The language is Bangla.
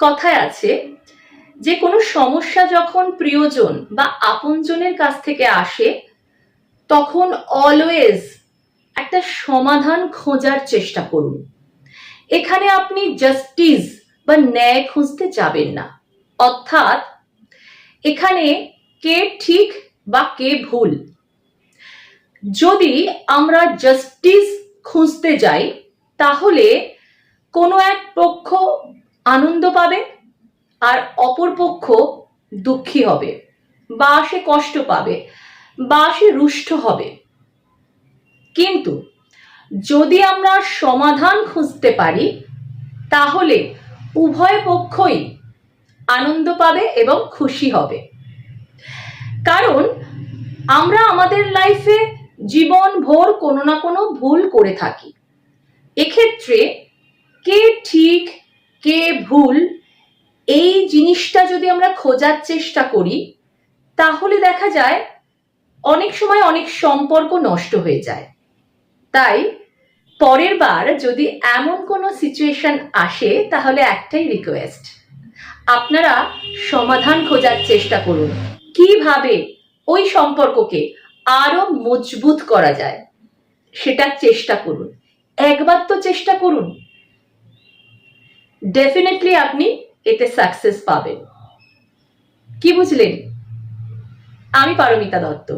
কথায় আছে, যে কোনো সমস্যা যখন প্রিয়জন বা আপনজনের কাছ থেকে আসে, তখন অলওয়েজ একটা সমাধান খোঁজার চেষ্টা করুন। এখানে আপনি জাস্টিস বা ন্যায় খুঁজতে যাবেন না। অর্থাৎ, এখানে কে ঠিক বা কে ভুল। যদি আমরা জাস্টিস খুঁজতে যাই, তাহলে কোনো এক পক্ষ আনন্দ পাবে আর অপর পক্ষ দুঃখী হবে। বা সে কষ্ট পাবে, বা সে রুষ্ট হবে। কিন্তু যদি আমরা সমাধান খুঁজতে পারি, তাহলে উভয় পক্ষই আনন্দ পাবে এবং খুশি হবে। কারণ আমরা আমাদের লাইফে জীবন ভোর কোনো না কোনো ভুল করে থাকি। এক্ষেত্রে কে ঠিক কে ভুল? এই জিনিসটা যদি আমরা খোঁজার চেষ্টা করি, তাহলে দেখা যায় অনেক সময় অনেক সম্পর্ক নষ্ট হয়ে যায়। তাই পরের বার যদি এমন কোনো সিচুয়েশন আসে, তাহলে একটাই রিকোয়েস্ট আপনারা সমাধান খোঁজার চেষ্টা করুন। কীভাবে ওই সম্পর্ককে আরও মজবুত করা যায় সেটা চেষ্টা করুন। একবার তো চেষ্টা করুন। ডেফিনেটলি আপনি এতে সাকসেস পাবেন। কি বুঝলেন? আমি পারমিতা দত্ত।